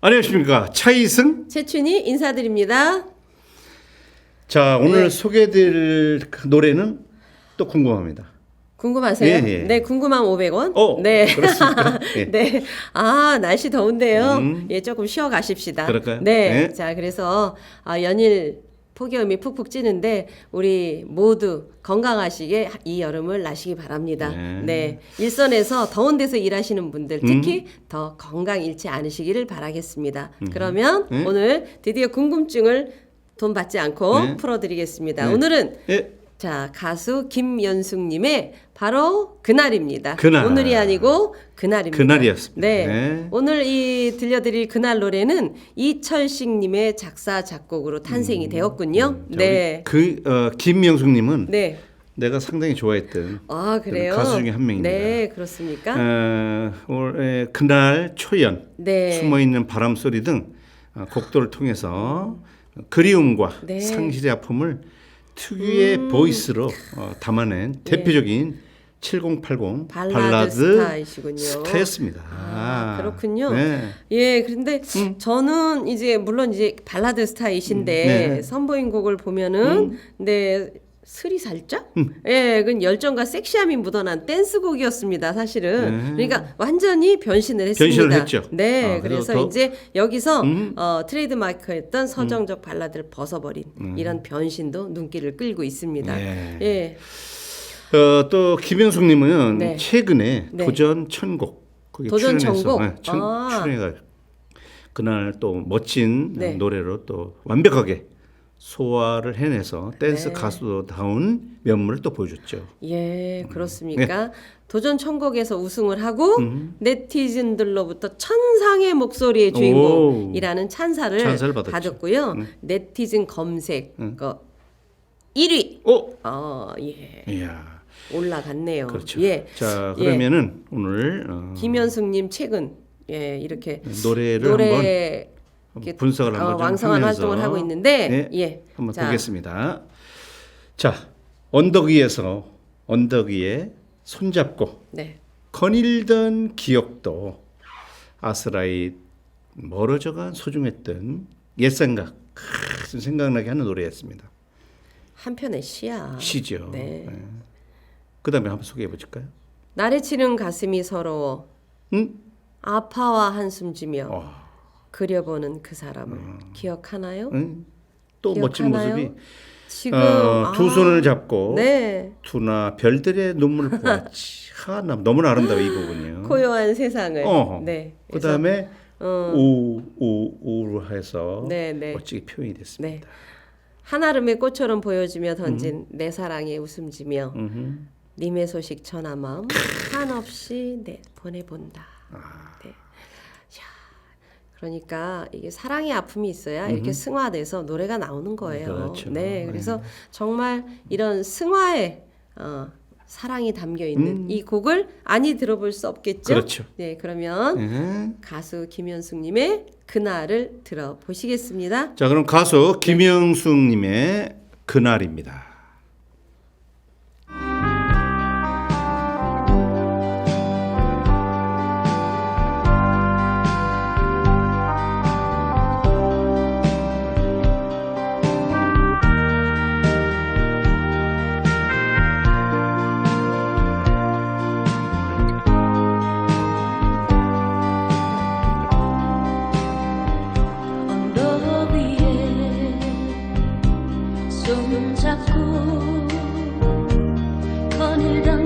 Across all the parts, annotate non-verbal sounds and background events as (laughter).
안녕하십니까 차이승. 최춘희 인사드립니다. 자 오늘 네. 소개해드릴 그 노래는 또 궁금합니다. 궁금하세요? 예, 예. 네, 궁금한 500원. 어, 네. 그렇습니까? 예. (laughs) 네. 아, 날씨 더운데요. 음. 예, 조금 쉬어 가십시다. 그럴까요? 네. 네. 자, 그래서 아, 연일 폭염이 푹푹 찌는데 우리 모두 건강하시게 이 여름을 나시기 바랍니다. 네. 네. 일선에서 더운 데서 일하시는 분들 특히 음. 더 건강 잃지 않으시기를 바라겠습니다. 그러면 네. 오늘 드디어 궁금증을 돈 받지 않고 네. 풀어드리겠습니다. 네. 오늘은 예. 자 가수 김연숙님의 바로 그날입니다. 그날. 오늘이 아니고 그날입니다. 그날이었습니다. 네. 네. 오늘 이 들려드릴 그날 노래는 이철식님의 작사 작곡으로 탄생이 되었군요. 음. 자, 네. 그 어, 김명숙님은 네. 내가 상당히 좋아했던 아. 가수 중에 한 명입니다. 네 그렇습니까? 어, 올해 그날 초연, 네. 숨어 있는 바람 소리 등 어, 곡들을 통해서 그리움과 네. 상실의 아픔을 특유의 보이스로 어, 담아낸 대표적인 7080 발라드 스타이시군요. 스타였습니다. 아, 그렇군요. 네. 예, 그런데 저는 이제 물론 이제 발라드 스타이신데 음, 네. 선보인 곡을 보면은 네 슬이 살짝 예, 그 열정과 섹시함이 묻어난 댄스곡이었습니다, 사실은. 네. 그러니까 완전히 변신을 했습니다. 변신을 했죠. 네, 아, 그래서 그래서 더- 이제 여기서 음. 어, 트레이드 마크였던 서정적 발라드를 벗어버린 이런 변신도 눈길을 끌고 있습니다. 네. 예, 어, 또 김영숙님은 네. 최근에 네. 도전 천곡 거기 도전 천곡? 네, 천, 아. 출연해가 그날 또 멋진 네. 노래로 또 완벽하게 소화를 해내서 댄스 네. 가수다운 면모를 또 보여줬죠. 예, 음. 그렇습니까? 네. 도전 천국에서 우승을 하고 네티즌들로부터 천상의 목소리의 주인공이라는 찬사를, 찬사를 받았죠. 음. 받았고요. 네티즌 검색 그 1위. 오, 어, 예. 이야, 올라갔네요. 그렇죠. 예. 자 예. 그러면은 오늘 어, 김현숙 님 최근 예, 이렇게 노래를 한번 노래 이렇게 분석을 한번 어, 좀 왕성한 하면서 활동을 하고 있는데 네, 예. 한번 자, 보겠습니다. 자 언덕 위에서 언덕 위에 손잡고 네. 거닐던 기억도 아스라이 멀어져간 소중했던 옛 생각 크, 생각나게 하는 노래였습니다. 한편의 시야. 시죠. 네. 그다음에 한번 소개해 보실까요? 날에 치는 가슴이 서러워 응? 아파와 한숨 지며 어, 그려보는 그 사람을 기억하나요? 응? 또 멋진 기억하나요? 모습이 지금 어, 두 아, 손을 잡고 네 두나 별들의 눈물을 보았지. 하, 나 너무나 아름다워 이 부분이요. 고요한 세상을 어. 네 그다음에 어, 오오오로 해서 네, 네. 멋지게 표현이 됐습니다. 한아름의 꽃처럼 보여주며 던진 내 사랑에 웃음 지며 음흠. 님의 소식 전한 마음 한없이 내 보내본다. 아. 네. 야, 그러니까 이게 사랑의 아픔이 있어야 이렇게 승화돼서 노래가 나오는 거예요. 그렇죠. 네, 그래서 정말 이런 승화의 어, 사랑이 담겨 있는 이 곡을 아니 들어볼 수 없겠죠. 음. 그렇죠. 네, 그러면 예. 가수 김현숙님의 그날을 들어보시겠습니다. 자 그럼 가수 김영숙님의 그날입니다. 손잡고 거닐던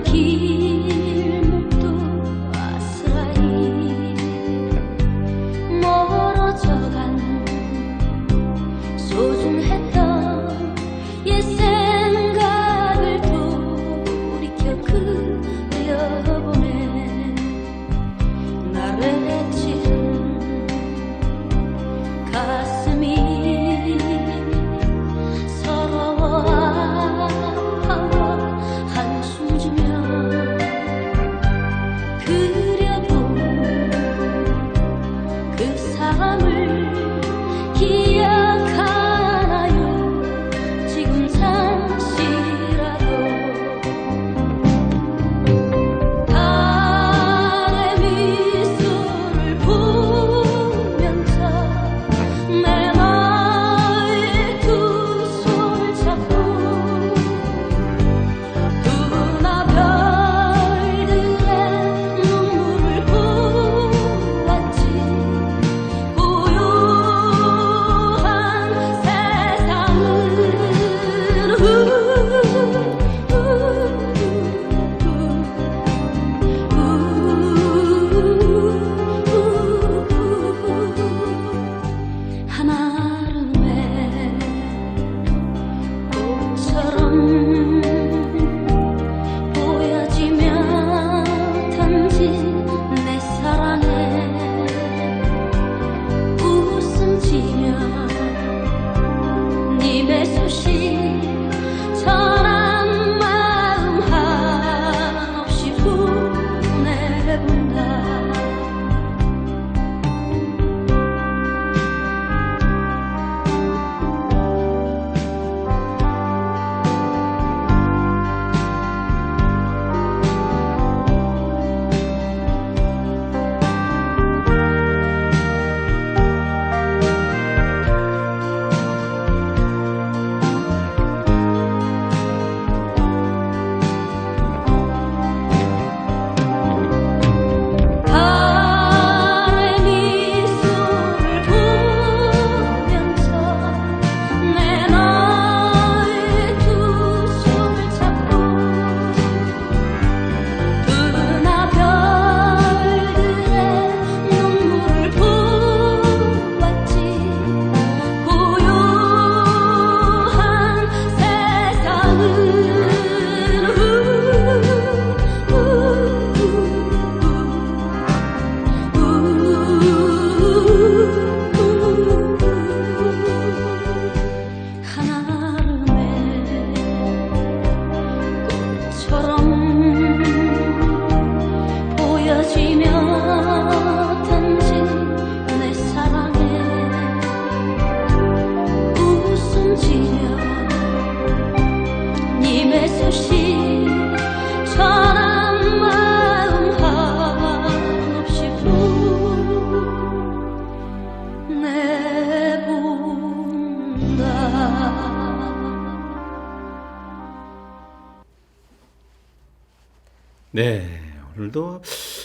네 오늘도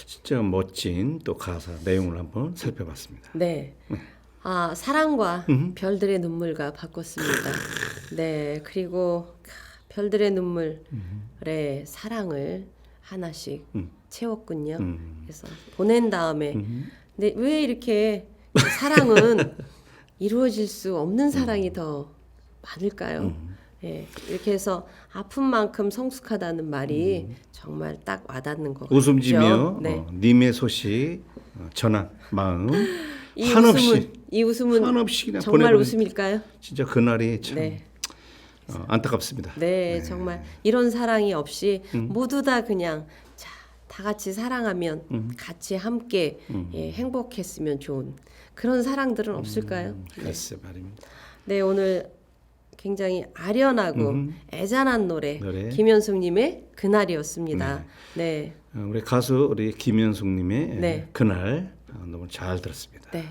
진짜 멋진 또 가사 내용을 한번 살펴봤습니다. 네. 네. 아, 사랑과 별들의 눈물과 바꿨습니다. 네. 그리고 캬, 별들의 눈물에 사랑을 하나씩 채웠군요. 음. 그래서 보낸 다음에 근데 왜 이렇게 사랑은 (laughs) 이루어질 수 없는 사랑이 더 많을까요? 예, 이렇게 해서 아픈 만큼 성숙하다는 말이 정말 딱 와닿는 것 같죠. 웃음지며 네. 어, 님의 소식 어, 전한 마음 (laughs) 이 한없이 웃음은 이 웃음은 한없이 그냥 정말 보내버린- 웃음일까요? 진짜 그날이 참 네. 어, 안타깝습니다. 네, 정말 이런 사랑이 없이 음. 모두 다 그냥 자, 다 같이 사랑하면 음. 같이 함께 예, 행복했으면 좋은 그런 사랑들은 없을까요? 음, 글쎄 말입니다. 네, 오늘 굉장히 아련하고 애잔한 노래, 노래. 김현숙님의 그날이었습니다. 네, 어, 우리 가수 우리 김현숙님의 네. 그날 어, 너무 잘 들었습니다. 네,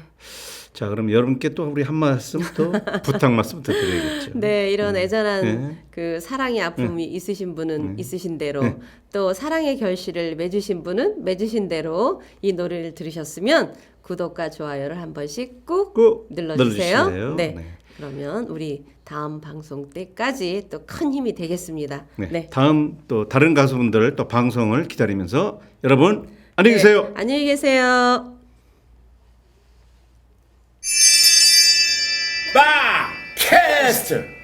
자 그럼 여러분께 또 우리 한 말씀 또 (laughs) 부탁 말씀 더 드려야겠죠. 네, 이런 애잔한 네. 그 사랑의 아픔이 있으신 분은 있으신 대로 또 사랑의 결실을 맺으신 분은 맺으신 대로 이 노래를 들으셨으면 구독과 좋아요를 한 번씩 꾹꼭 눌러주세요. 눌러주세요. 네. 네. 그러면 우리 다음 방송 때까지 또 큰 힘이 되겠습니다. 네. 네. 다음 또 다른 가수분들 또 방송을 기다리면서 여러분 안녕히 계세요. 네, 안녕히 계세요. 바 캐스트